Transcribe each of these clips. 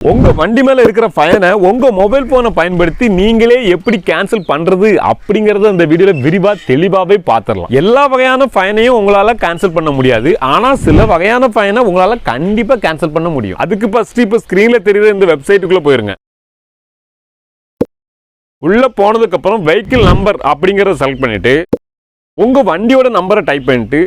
உங்கள் வண்டி மேலே இருக்கிற ஃபைனை உங்கள் மொபைல் ஃபோனை பயன்படுத்தி நீங்களே எப்படி கேன்சல் பண்ணுறது அப்படிங்கிறத அந்த வீடியோவில் விரிவாக தெளிவாகவே பார்த்துடலாம் எல்லா வகையான ஃபயனையும் உங்களால் கேன்சல் பண்ண முடியாது. ஆனால் சில வகையான ஃபைனை உங்களால் கண்டிப்பாக கேன்சல் பண்ண முடியும். அதுக்கு ஃபஸ்ட்டு இப்ப ஸ்க்ரீனில் தெரியுற இந்த வெப்சைட்டுக்குள்ளே போயிருங்க. உள்ளே போனதுக்கப்புறம் வெஹிக்கிள் நம்பர் அப்படிங்கிறத செலக்ட் பண்ணிவிட்டு உங்கள் வண்டியோட நம்பரை டைப் பண்ணிட்டு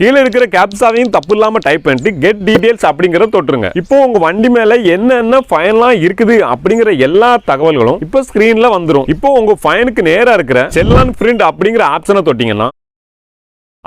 கீழே இருக்கிற கேப்ஸாவையும் தப்பு இல்லாம டைப் பண்ணிட்டு கெட் டீடைல்ஸ் அப்படிங்கறத தொட்டுருங்க. இப்போ உங்க வண்டி மேல என்னென்ன ஃபைன்லாம் இருக்குது அப்படிங்கிற எல்லா தகவல்களும் இப்போ ஸ்கிரீன்ல வந்துடும் இப்போ உங்க ஃபைனுக்கு நேரா இருக்கிற செல்லான் பிரிண்ட் அப்படிங்கிற ஆப்ஷனை தொட்டிங்கன்னா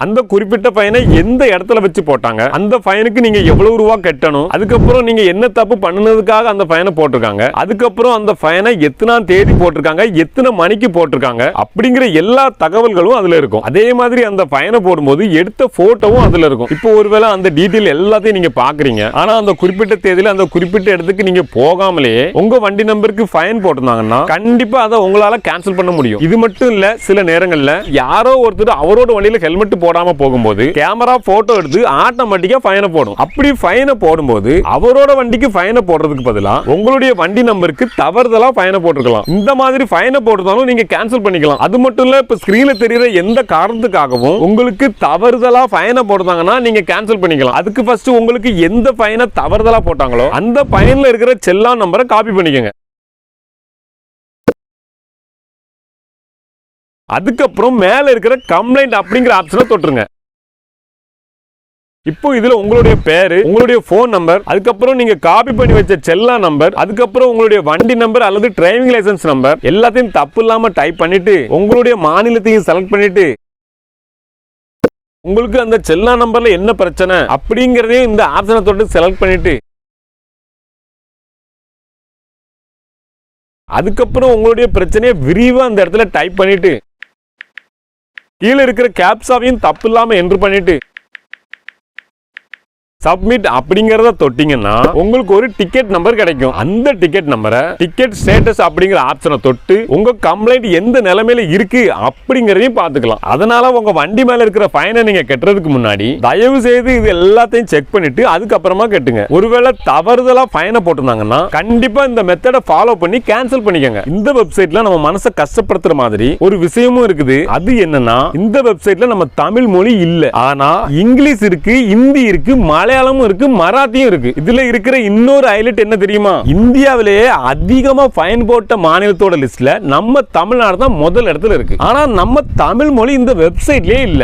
அந்த குறிப்பிட்ட பையனை எந்த இடத்துல வச்சு போட்டாங்க? அந்த ஃபைனுக்கு நீங்க எவ்வளவு ரூபா கட்டணும்? அதுக்கப்புறம் நீங்க என்ன தப்பு பண்ணுனதுக்காக அந்த பையனை போட்டிருக்காங்க? அதுக்கப்புறம் அந்த பையனை எத்தனாம் தேதி போட்டிருக்காங்க? எத்தனை மணிக்கு போட்டிருக்காங்க? அப்படிங்கிற எல்லா தகவல்களும் அதுல இருக்கும். அதே மாதிரி அந்த பையனை போடும்போது எடுத்த போட்டோவும் அதுல இருக்கும். இப்போ ஒருவேளை அந்த டீட்டெயில் எல்லாத்தையும் நீங்க பாக்குறீங்க. ஆனா அந்த குறிப்பிட்ட தேதியில அந்த குறிப்பிட்ட இடத்துக்கு நீங்க போகாமலேயே உங்க வண்டி நம்பருக்கு ஃபைன் போட்டிருந்தாங்கன்னா கண்டிப்பா அதை உங்களால கேன்சல் பண்ண முடியும். இது மட்டும் இல்ல சில நேரங்கள்ல யாரோ ஒருத்தர் அவரோட வண்டியில ஹெல்மெட் போடாம போகும்போது கேமரா போட்டோ எடுத்து ஆட்டோமேட்டிக்கா ஃபைனை போடும். அப்படி ஃபைனை போடும்போது அவரோட வண்டிக்கு ஃபைனை போடுறதுக்கு பதிலா உங்களுடைய வண்டி நம்பருக்கு தவறுதலா ஃபைனை போட்டிருக்கலாம். இந்த மாதிரி ஃபைனை போட்டிருந்தாலும் நீங்க கேன்சல் பண்ணிக்கலாம். அது மட்டும் இல்ல இப்ப ஸ்கிரீன்ல தெரியுற எந்த காரணத்துக்காகவும் உங்களுக்கு தவறுதலா ஃபைனை போடுறாங்கன்னா நீங்க கேன்சல் பண்ணிக்கலாம். அதுக்கு ஃபர்ஸ்ட் உங்களுக்கு எந்த ஃபைனை தவறுதலா போட்டாங்களோ அந்த ஃபைன்ல இருக்கிற செல்லா நம்பரை காப்பி பண்ணிக்கோங்க. அதுக்கப்புறம் மேலே இருக்கிற கம்ப்ளைண்ட் அப்படிங்கிற ஆப்ஷனை தொட்டுருங்க. இப்போ இதுல உங்களுடைய பேரு உங்களுடைய ஃபோன் நம்பர் அதுக்கப்புறம் நீங்க காப்பி பண்ணி வச்ச செல்லா நம்பர் அதுக்கப்புறம் உங்களுடைய வண்டி நம்பர் அல்லது டிரைவிங் லைசன்ஸ் நம்பர் எல்லாத்தையும் தப்பு இல்லாம டைப் பண்ணிட்டு உங்களுடைய மாநிலத்தையும் செலக்ட் பண்ணிட்டு உங்களுக்கு அந்த செல்லா நம்பர்ல என்ன பிரச்சனை அப்படிங்கறதையும் இந்த ஆப்ஷனை தொட்டு செலக்ட் பண்ணிட்டு அதுக்கப்புறம் உங்களுடைய பிரச்சனையை விரிவா அந்த இடத்துல டைப் பண்ணிட்டு கீழே இருக்கிற கேப்ஸாவையும் தப்பு இல்லாம என்ட்ரு பண்ணிட்டு சப்மிட் அப்படிங்கறத தொட்டீங்கன்னா உங்களுக்கு ஒரு டிக்கெட் நம்பர் கிடைக்கும். அந்த டிக்கெட் நம்பரை டிக்கெட் ஸ்டேட்டஸ் அப்படிங்கிற ஆப்ஷனை தொட்டு உங்க கம்ப்ளைண்ட் எந்த நிலைமையில இருக்கு அப்படிங்கறதையும் பார்த்துக்கலாம். அதனால உங்க வண்டி மேல இருக்கிற ஃபைனை நீங்க கட்டுறதுக்கு முன்னாடி தயவு செய்து இது எல்லாத்தையும் செக் பண்ணிட்டு அதுக்கப்புறமா கட்டுங்க. ஒருவேளை தவறுதலா ஃபைனை போட்டிருந்தாங்கன்னா கண்டிப்பா இந்த மெத்தடை ஃபாலோ பண்ணி கேன்சல் பண்ணிக்கோங்க. இந்த வெப்சைட்ல நம்ம மனசை கஷ்டப்படுத்துற மாதிரி ஒரு விஷயமும் இருக்குது. அது என்னன்னா இந்த வெப்சைட்ல நம்ம தமிழ் மொழி இல்ல. ஆனா இங்கிலீஷ் இருக்கு ஹிந்தி இருக்கு மலையாளமும் இருக்கு மராத்தியும் இருக்கு. இதுல இருக்கிற இன்னொரு ஹைலைட் என்ன தெரியுமா? இந்தியாவிலேயே அதிகமா ஃபைன் போட்ட மாநிலத்தோட லிஸ்ட்ல நம்ம தமிழ்நாடு தான் முதல் இடத்துல இருக்கு. ஆனா நம்ம தமிழ் மொழி இந்த வெப்சைட்லயே இல்ல.